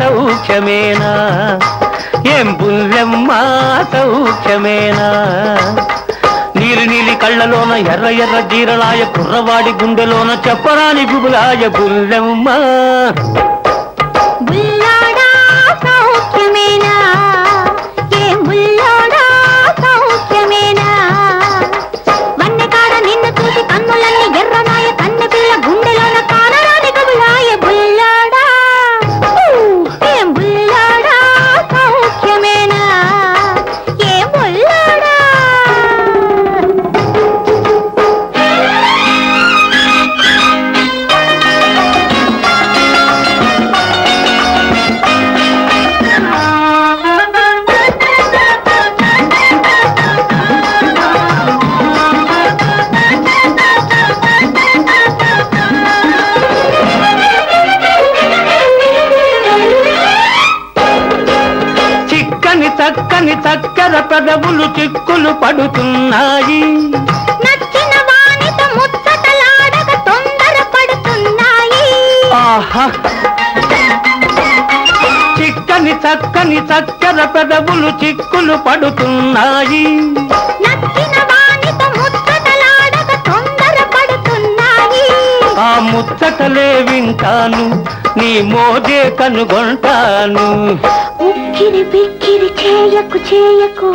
సౌఖ్యమేనా? ఏం బుల్లెమ్మ సౌఖ్యమేనా? నీలి నీలి కళ్ళలోన ఎర్ర ఎర్ర జీరలాయ కుర్రవాడి గుండెలోన చెప్పరాని గుబులాయ బుల్లెమ్మ. చిక్కని చక్కెర పెదవులు చిక్కులు పడుతున్నాయి. నచ్చిన వానిత ముచ్చటలాడక తొందర పడుతున్నాయి ఆహా. చిక్కని చక్కని చక్కెర పెదవులు చిక్కులు పడుతున్నాయి. నచ్చిన ముచ్చటలాడక తొందర పడుతున్నాయి ఆ ముచ్చటలే వింటాను. నీ మోజే కనుగొంటాను. ఉక్కిరి బిక్కిరి చేయకు చేయకు.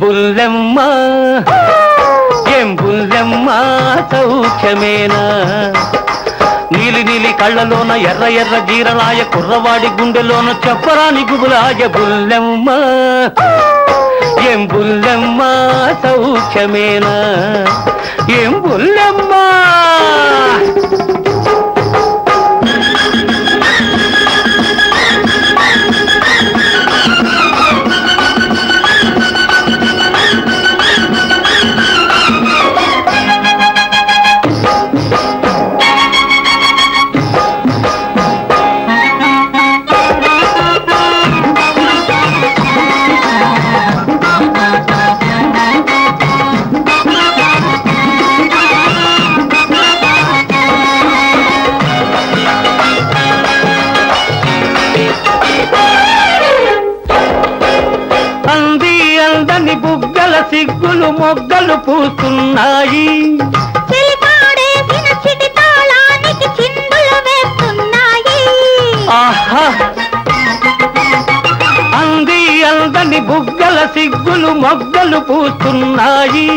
బుల్లెమ్మ ఏం బుల్లెమ్మ సౌఖ్యమేనా? నీలి నీలి కళ్ళలోన ఎర్ర ఎర్ర జీరలాయ కుర్రవాడి గుండెలోన చెప్పరాని గుబులాయ బుల్లెమ్మ. ఏం బుల్లెమ్మ సౌఖ్యమేనా? ఏం బుల్లెమ్మ మొగ్గలు పూస్తున్నాయి. ఆహా. అంది అందని బుగ్గల సిగ్గులు మొగ్గలు పూస్తున్నాయి.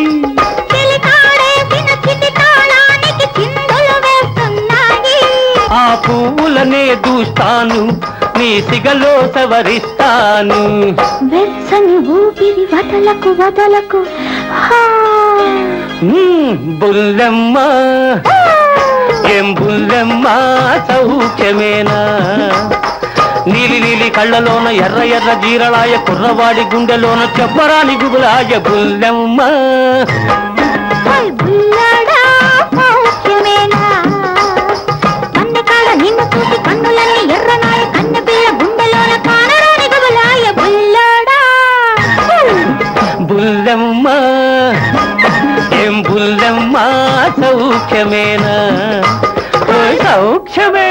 ఆ పువ్వులనే దూస్తాను నీ సిగలో సవరిస్తాను. వెచ్చని ఊపిరి వదలకు వదలకు బుల్లెమ్మ ఏం బుల్లెమ్మ సౌఖ్యమేనా? నీలి నీలి కళ్ళలోన ఎర్ర ఎర్ర జీరలాయ కుర్రవాడి గుండెలోన చెప్పరాని గుబులాయ బుల్లెమ్మ. ఏం బుల్లెమ్మ సౌఖ్యమేనా? సౌఖ్యమే